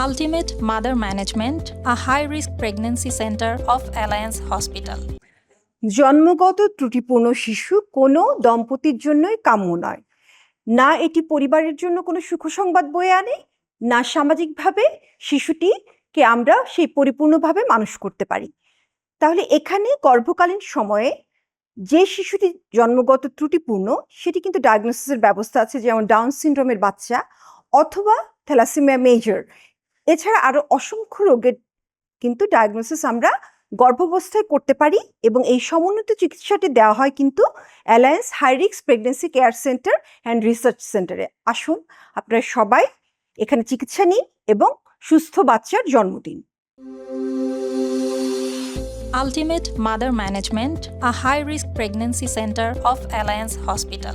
Ultimate Mother Management, a high risk pregnancy center of Alliance Hospital. জন্মগত ত্রুটিপূর্ণ শিশু কোনো দম্পতির জন্যই কাম্য নয় না এটি পরিবারের জন্য কোনো সুখ সংবাদ বয়ে আনে না সামাজিকভাবে শিশুটিকে আমরা সেই পরিপূর্ণভাবে মানুষ করতে পারি তাহলে এখানে গর্ভকালীন সময়ে যে শিশুটি জন্মগত ত্রুটিপূর্ণ সেটি কিন্তু ডায়াগনোসিসের ব্যবস্থা আছে যেমন ডাউন সিনড্রোমের বাচ্চা অথবা থ্যালাসিমিয়া মেজর এছাড়া আরও অসংখ্য রোগের কিন্তু ডায়াগনোসিস আমরা গর্ভাবস্থায় করতে পারি এবং এই সমন্বিত চিকিৎসাটি দেওয়া হয় কিন্তু alliance হাইরিক্স pregnancy care centre and research সেন্টারে আসুন আপনারা সবাই এখানে চিকিৎসা নিন এবং সুস্থ বাচ্চার জন্ম দিন Ultimate Mother Management, a high risk pregnancy center of Alliance Hospital.